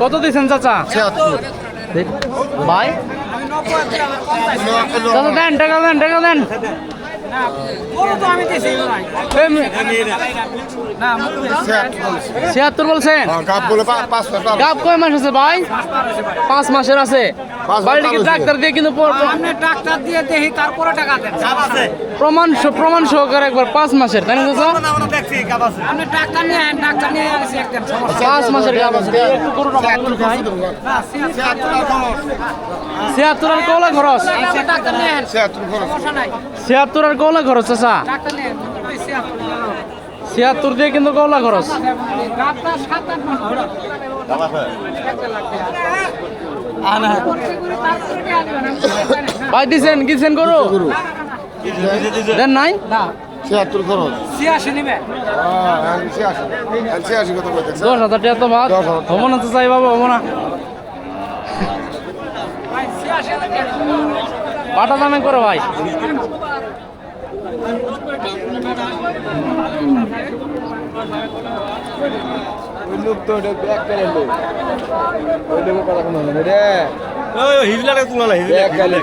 কত দিয়েছেন চাচা? ভাই? চাচা দেন টাকা দেন টাকা দেন। ছিয়াত্তর বলছেন? পাঁচ পাঁচ কয় মাস আছে ভাই? পাঁচ মাসের আছে। ডাক্তার দিয়ে কিন্তু ডাক্তার দিয়ে দেখি তারপরে টাকা দেন। প্রমাণ প্রমাণ সহকারে একবার পাঁচ মাসের তাই না সমস্যা। পাঁচ মাসের আছে। ছিয়াত্তর আর কলা খরচ? ছিয়াত্তর আর কলা খরচ চাচা? ছিয়াত্তর দিয়ে কিন্তু কলা খরচ। ভাই দিছেন গরু? দেন নাই? না, ছিয়াত্তর খরচ। ছিয়াশি নিবে। হ্যাঁ ছিয়াশি ছিয়াশি কথা দশ হাজার টাকা তো ভাত দশ হাজার। টাকা। হব না তো চাই বাবা হব না। পাটা দামে করে ভাই। লোক তো ব্যাগ কেন লোক ওই লোকের কথা কোনো রে। হিজলাটা তুলা না ব্যাগ গেলে